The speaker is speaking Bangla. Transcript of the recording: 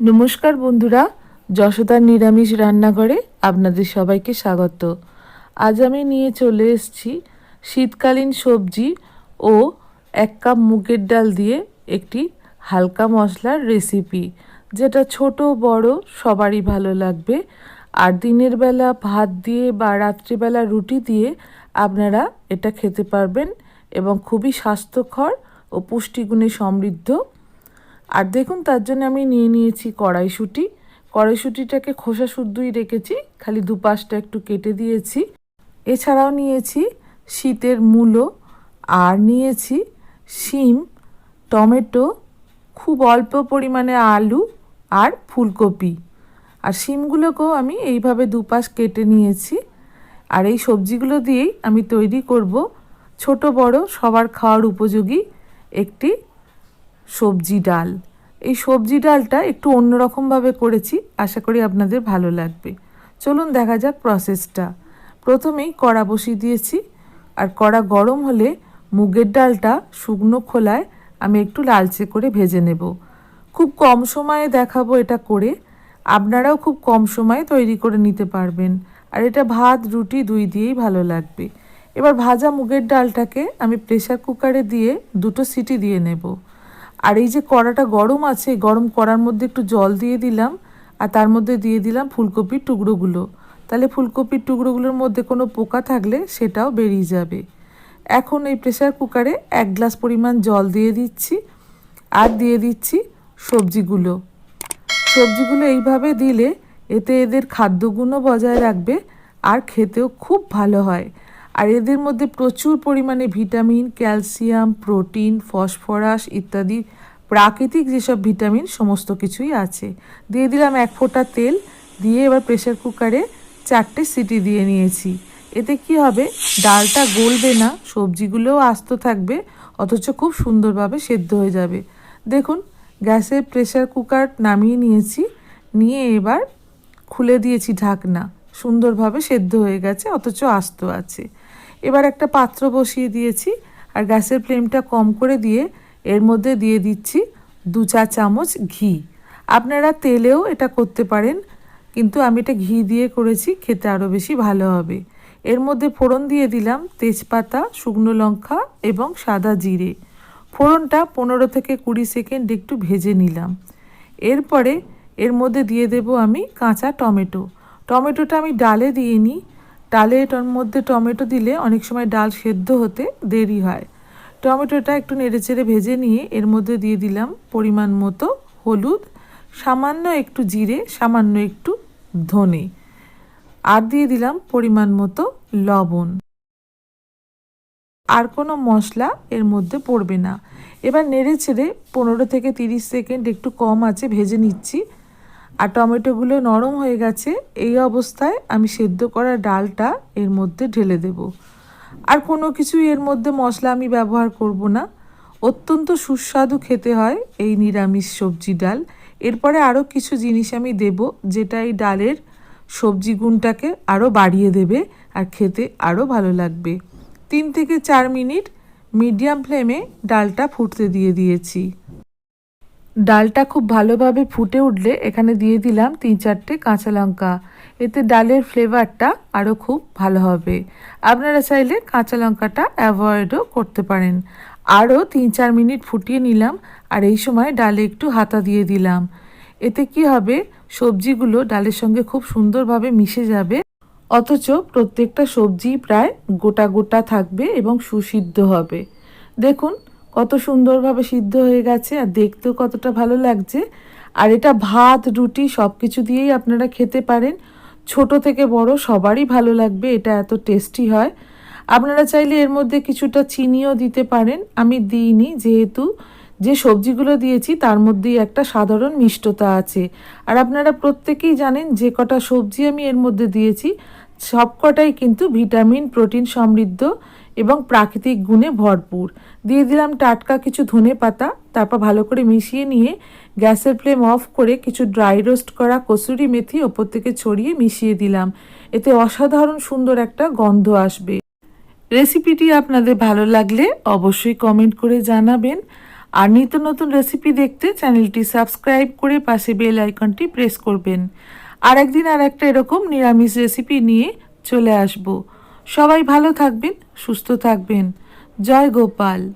নমস্কার বন্ধুরা, যশোদার নিরামিষ রান্নাঘরে আপনাদের সবাইকে স্বাগত। আজ আমি নিয়ে চলে এসেছি শীতকালীন সবজি ও এক কাপ মুগের ডাল দিয়ে একটি হালকা মশলার রেসিপি, যেটা ছোট বড়, সবারই ভালো লাগবে। আর দিনের বেলা ভাত দিয়ে বা রাত্রিবেলা রুটি দিয়ে আপনারা এটা খেতে পারবেন এবং খুবই স্বাস্থ্যকর ও পুষ্টিগুণে সমৃদ্ধ আর দেখুন, তার জন্য আমি নিয়ে নিয়েছি কড়াইশুঁটি। কড়াইশুঁটিটাকে খোসা শুদ্ধই রেখেছি, খালি দুপাশটা একটু কেটে দিয়েছি। এছাড়াও নিয়েছি শীতের মূলো আর নিয়েছি শিম, টমেটো, খুব অল্প পরিমাণে আলু আর ফুলকপি। আর শিমগুলোকেও আমি এইভাবে দুপাশ কেটে নিয়েছি। আর এই সবজিগুলো দিয়েই আমি তৈরি করব ছোট বড় সবার খাওয়ার উপযোগী একটি সবজি ডাল। এই সবজি ডালটা একটু অন্যরকমভাবে করেছি, আশা করি আপনাদের ভালো লাগবে। চলুন দেখা যাক প্রসেসটা প্রথমেই কড়া বসিয়ে দিয়েছি, আর কড়া গরম হলে মুগের ডালটা শুকনো খোলায় আমি একটু লালচে করে ভেজে নেব। খুব কম সময়ে দেখাবো এটা করে। আপনারাও খুব কম সময়ে তৈরি করে নিতে পারবেন। আর এটা ভাত, রুটি দুই দিয়েই ভালো লাগবে। এবার ভাজা মুগের ডালটাকে আমি প্রেসার কুকারে দিয়ে দুটো সিটি দিয়ে নেব। আর এই যে কড়াটা গরম আছে, গরম কড়ার মধ্যে একটু জল দিয়ে দিলাম আর তার মধ্যে দিয়ে দিলাম ফুলকপির টুকরোগুলো। তাহলে ফুলকপির টুকরোগুলোর মধ্যে কোনো পোকা থাকলে সেটাও বেরিয়ে যাবে। এখন এই প্রেসার কুকারে এক গ্লাস পরিমাণ জল দিয়ে দিচ্ছি আর দিয়ে দিচ্ছি সবজিগুলো। সবজিগুলো এইভাবে দিলে এতে এদের খাদ্যগুণও বজায় রাখবে আর খেতেও খুব ভালো হয়। আর এদের মধ্যে প্রচুর পরিমাণে ভিটামিন, ক্যালসিয়াম, প্রোটিন, ফসফরাস ইত্যাদি প্রাকৃতিক যেসব ভিটামিন, সমস্ত কিছুই আছে। দিয়ে দিলাম এক ফোঁটা তেল, দিয়ে এবার প্রেশার কুকারে চারটে সিটি দিয়ে নিয়েছি। এতে কি হবে? ডালটা গলবে না, সবজিগুলোও আস্ত থাকবে, অথচ খুব সুন্দরভাবে সেদ্ধ হয়ে যাবে। দেখুন, গ্যাসের প্রেশার কুকার নামিয়ে নিয়েছি, নিয়ে এবার খুলে দিয়েছি ঢাকনা। সুন্দরভাবে সেদ্ধ হয়ে গেছে, অথচ আস্ত আছে। এবার একটা পাত্র বসিয়ে দিয়েছি আর গ্যাসের ফ্লেমটা কম করে দিয়ে এর মধ্যে দিয়ে দিচ্ছি দু চা চামচ ঘি। আপনারা তেলেও এটা করতে পারেন, কিন্তু আমি এটা ঘি দিয়ে করেছি, খেতে আরও বেশি ভালো হবে। এর মধ্যে ফোড়ন দিয়ে দিলাম তেজপাতা, শুকনো লঙ্কা এবং সাদা জিরে। ফোড়নটা পনেরো থেকে কুড়ি সেকেন্ড একটু ভেজে নিলাম। এরপরে এর মধ্যে দিয়ে দেব আমি কাঁচা টমেটো। টমেটোটা আমি ডালে দিয়ে নিই ডালের মধ্যে টমেটো দিলে অনেক সময় ডাল সেদ্ধ হতে দেরি হয়। টমেটোটা একটু নেড়েচেড়ে ভেজে নিয়ে এর মধ্যে দিয়ে দিলাম পরিমাণ মতো হলুদ, সামান্য একটু জিরে, সামান্য একটু ধনে। আর দিয়ে দিলাম পরিমাণ মতো লবণ। আর কোনো মশলা এর মধ্যে পড়বে না। এবার নেড়ে ছেড়ে পনেরো থেকে তিরিশ সেকেন্ড একটু কম আছে, ভেজে নিচ্ছি। আর টমেটোগুলো নরম হয়ে গেছে, এই অবস্থায় আমি সেদ্ধ করা ডালটা এর মধ্যে ঢেলে দেব। আর কোনো কিছু এর মধ্যে মশলা আমি ব্যবহার করব না। অত্যন্ত সুস্বাদু খেতে হয় এই নিরামিষ সবজি ডাল। এরপরে আরও কিছু জিনিস আমি দেব, যেটা এই ডালের সবজি গুণটাকে আরও বাড়িয়ে দেবে আর খেতে আরও ভালো লাগবে। তিন থেকে চার মিনিট মিডিয়াম ফ্লেমে ডালটা ফুটতে দিয়ে দিয়েছি। ডালটা খুব ভালোভাবে ফুটে উঠলে এখানে দিয়ে দিলাম তিন চারটে কাঁচা লঙ্কা। এতে ডালের ফ্লেভারটা আরও খুব ভালো হবে। আপনারা চাইলে কাঁচা লঙ্কাটা অ্যাভয়েডও করতে পারেন। আরও তিন চার মিনিট ফুটিয়ে নিলাম আর এই সময় ডালে একটু হাতা দিয়ে দিলাম। এতে কি হবে, সবজিগুলো ডালের সঙ্গে খুব সুন্দরভাবে মিশে যাবে। অথচ প্রত্যেকটা সবজি প্রায় গোটা গোটা থাকবে এবং সুসিদ্ধ হবে। দেখুন কত সুন্দরভাবে সিদ্ধ হয়ে গেছে আর দেখতেও কতটা ভালো লাগছে। আর এটা ভাত, রুটি সব কিছু দিয়েই আপনারা খেতে পারেন। ছোট থেকে বড় সবারই ভালো লাগবে, এটা এত টেস্টি হয়। আপনারা চাইলে এর মধ্যে কিছুটা চিনিও দিতে পারেন। আমি দিইনি যেহেতু যে সবজিগুলো দিয়েছি তার মধ্যেই একটা সাধারণ মিষ্টতা আছে। আর আপনারা প্রত্যেকেই জানেন যে কটা সবজি আমি এর মধ্যে দিয়েছি, সবকটাই কিন্তু ভিটামিন, প্রোটিন সমৃদ্ধ। এবং প্রাকৃতিক গুণে ভরপুর। দিয়ে দিলাম টাটকা কিছু ধনে পাতা, তারপর ভালো করে মিশিয়ে নিয়ে গ্যাসের ফ্লেম অফ করে কিছু ড্রাই রোস্ট করা কসুরি মেথি ওপর থেকে ছড়িয়ে মিশিয়ে দিলাম। এতে অসাধারণ সুন্দর একটা গন্ধ আসবে। রেসিপিটি আপনাদের ভালো লাগলে অবশ্যই কমেন্ট করে জানাবেন। আর নিত্য নতুন রেসিপি দেখতে চ্যানেলটি সাবস্ক্রাইব করে পাশে বেল আইকনটি প্রেস করবেন। আর একদিন আর একটা এরকম নিরামিষ রেসিপি নিয়ে চলে আসব। সবাই ভালো থাকবেন সুস্থ থাকবেন। জয় গোপাল।